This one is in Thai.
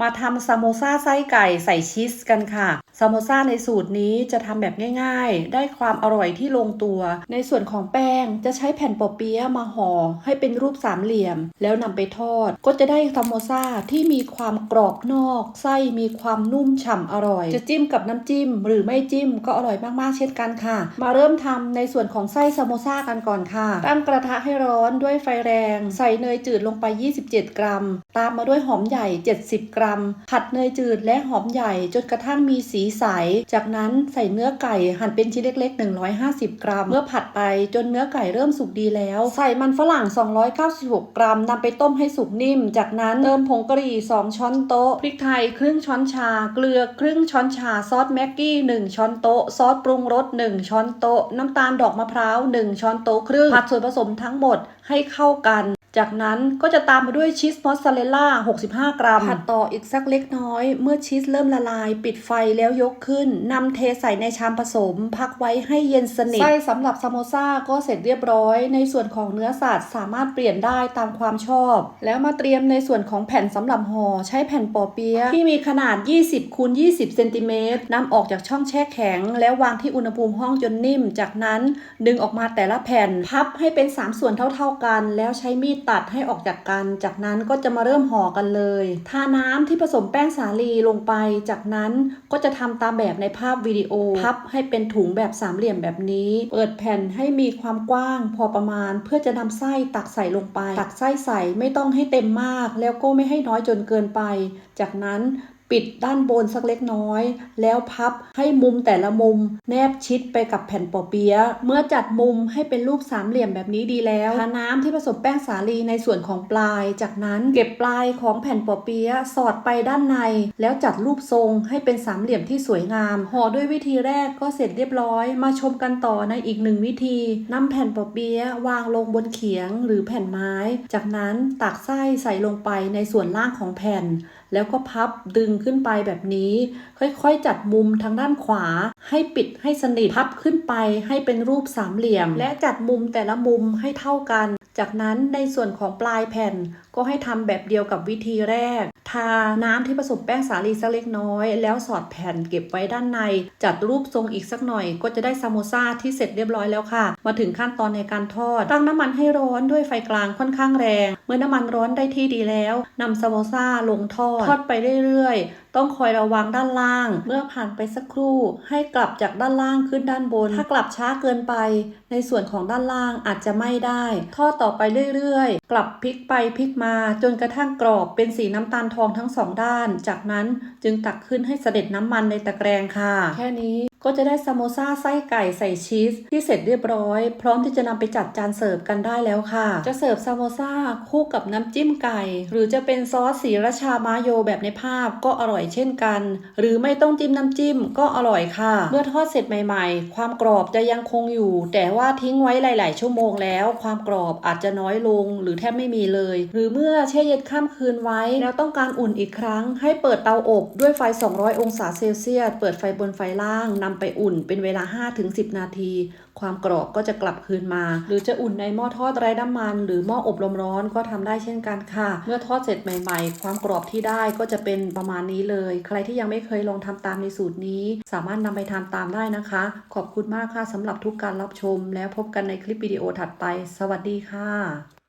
มาทำซามโมซาไส้ไก่ใส่ชีสกันค่ะ ซามโมซาในสูตรนี้จะทำแบบง่ายๆ ได้ความอร่อยที่ลงตัว ในส่วนของแป้งจะใช้แผ่นปอเปี๊ยะมาห่อให้เป็นรูปสามเหลี่ยม แล้วนำไปทอด ก็จะได้ซามโมซาที่มีความกรอบนอก ไส้มีความนุ่มฉ่ำอร่อย จะจิ้มกับน้ำจิ้ม หรือไม่จิ้มก็อร่อยมากๆเช่นกันค่ะ มาเริ่มทำในส่วนของไส้ซามโมซากันก่อนค่ะ ตั้งกระทะให้ร้อนด้วยไฟแรง ใส่เนยจืดลงไป 27 กรัม ตามมาด้วยหอมใหญ่ 70 กรัม ผัดเนยจืดและหอมใหญ่จนกระทั่งมีสีใส จากนั้นใส่เนื้อไก่หั่นเป็นชิ้นเล็ก ๆ 150 กรัม เมื่อผัดไปจนเนื้อไก่เริ่มสุกดีแล้ว ใส่มันฝรั่ง 296 กรัมนำไปต้มให้สุกนิ่ม จากนั้นเติมผงกะหรี่ 2 ช้อนโต๊ะ พริกไทยครึ่งช้อนชา เกลือครึ่งช้อนชา ซอสแม็กกี้ 1 ช้อนโต๊ะ ซอสปรุงรส 1 ช้อนโต๊ะ น้ำตาลดอกมะพร้าว 1 ช้อนโต๊ะครึ่ง ผัดส่วนผสมทั้งหมดให้เข้ากัน จากนั้นก็จะตามมาด้วยชีสมอสซาเรลล่า 65 กรัม ผัดต่ออีกสักเล็กน้อย เมื่อชีสเริ่มละลาย ปิดไฟแล้วยกขึ้นนำเทใส่ในชามผสม พักไว้ให้เย็นสนิท ไส้สำหรับซามโมซาก็เสร็จเรียบร้อย ในส่วนของเนื้อสัตว์สามารถเปลี่ยนได้ตามความชอบ แล้วมาเตรียมในส่วนของแผ่นสำหรับห่อใช้แผ่นปอเปี๊ยะที่มีขนาด 20คูณ20เซนติเมตรนำออกจากช่องแช่แข็ง แล้ววางที่อุณหภูมิห้องจนนิ่ม จากนั้น ดึงออกมาแต่ละแผ่นพับให้เป็น 3 ส่วนเท่า ๆกัน แล้วใช้มีดตัดให้ออกจากกัน จากนั้นก็จะมาเริ่มห่อกันเลย ทาน้ำที่ผสมแป้งสาลีลงไป จากนั้นก็จะทำตามแบบในภาพวิดีโอ พับให้เป็นถุงแบบสามเหลี่ยมแบบนี้ เปิดแผ่นให้มีความกว้าง พอประมาณ เพื่อจะนำไส้ตักใส่ลงไป ตักไส้ใส่ไม่ต้องให้เต็มมาก แล้วก็ไม่ให้น้อยจนเกินไป จากนั้น ปิดด้านบนสักเล็กน้อย แล้วพับให้มุมแต่ละมุม แนบชิดไปกับแผ่นปอเปี๊ยะเมื่อจัดมุมให้เป็นรูปสามเหลี่ยมแบบนี้ดีแล้วทาน้ำที่ผสมแป้งสาลีในส่วนของปลาย จากนั้นเก็บปลายของแผ่นปอเปี๊ยะสอดไปด้านใน แล้วจัดรูปทรงให้เป็นสามเหลี่ยมที่สวยงามห่อด้วยวิธีแรกก็เสร็จเรียบร้อย มาชมกันต่อในอีกหนึ่งวิธีนำแผ่นปอเปี๊ยะวางลงบนเขียงหรือแผ่นไม้ จากนั้นตักไส้ใส่ลงไปในส่วนล่างของแผ่น แล้วก็พับดึงขึ้นไปแบบนี้ ค่อยๆ จัดมุมทางด้านขวา ให้ปิดให้สนิทพับขึ้นไปให้เป็นรูปสามเหลี่ยม และจัดมุมแต่ละมุมให้เท่ากัน จากนั้นในส่วนของปลายแผ่นก็ให้ทำแบบเดียวกับวิธีแรก ทาน้ำที่ผสมแป้งสาลีสักเล็กน้อย แล้วสอดแผ่นเก็บไว้ด้านใน จัดรูปทรงอีกสักหน่อย ก็จะได้ซามโมซาที่เสร็จเรียบร้อยแล้วค่ะ มาถึงขั้นตอนในการทอด ตั้งน้ำมันให้ร้อนด้วยไฟกลางค่อนข้างแรง เมื่อน้ำมันร้อนได้ที่ดีแล้วนำซามโมซาลงทอด ทอดไปเรื่อยๆ ต้องคอยระวังด้านล่าง เมื่อผ่านไปสักครู่ ให้กลับจากด้านล่างขึ้นด้านบน ถ้ากลับช้าเกินไป ในส่วนของด้านล่างอาจจะไม่ได้ ทอดต่อไปเรื่อยๆ กลับพลิกไปพลิกมาจนกระทั่งกรอบเป็นสีน้ำตาลทองทั้งสองด้าน จากนั้นจึงตักขึ้นให้เสด็จน้ำมันในตะแกรงค่ะ แค่นี้ ก็จะได้ซามโมซาไส้ไก่ใส่ชีสที่เสร็จเรียบร้อย พร้อมที่จะนำไปจัดจานเสิร์ฟกันได้แล้วค่ะ จะเสิร์ฟซามโมซาคู่กับน้ำจิ้มไก่ หรือจะเป็นซอสสีราชามาโยแบบในภาพก็อร่อยเช่นกัน หรือไม่ต้องจิ้มน้ำจิ้มก็อร่อยค่ะ เมื่อทอดเสร็จใหม่ๆ ความกรอบจะยังคงอยู่ แต่ว่าทิ้งไว้หลาย ๆ ชั่วโมงแล้ว ความกรอบอาจจะน้อยลง หรือแทบไม่มีเลย หรือเมื่อแช่เย็นข้ามคืนไว้ แล้วต้องการอุ่นอีกครั้ง ให้เปิดเตาอบด้วยไฟ 200 องศาเซลเซียสเปิดไฟบนไฟล่างนำำไปอุ่นเป็นเวลา 5-10 นาที ความกรอบก็จะกลับคืนมา หรือจะอุ่นในหม้อทอดไร้น้ำมัน หรือหม้ออบลมร้อนก็ทำได้เช่นกันค่ะ เมื่อทอดเสร็จใหม่ ๆ ความกรอบที่ได้ก็จะเป็นประมาณนี้เลย ใครที่ยังไม่เคยลองทำตามในสูตรนี้ สามารถนำไปทำตามได้นะคะ ขอบคุณมากค่ะสำหรับทุกการรับชม แล้วพบกันในคลิปวิดีโอถัดไป สวัสดีค่ะ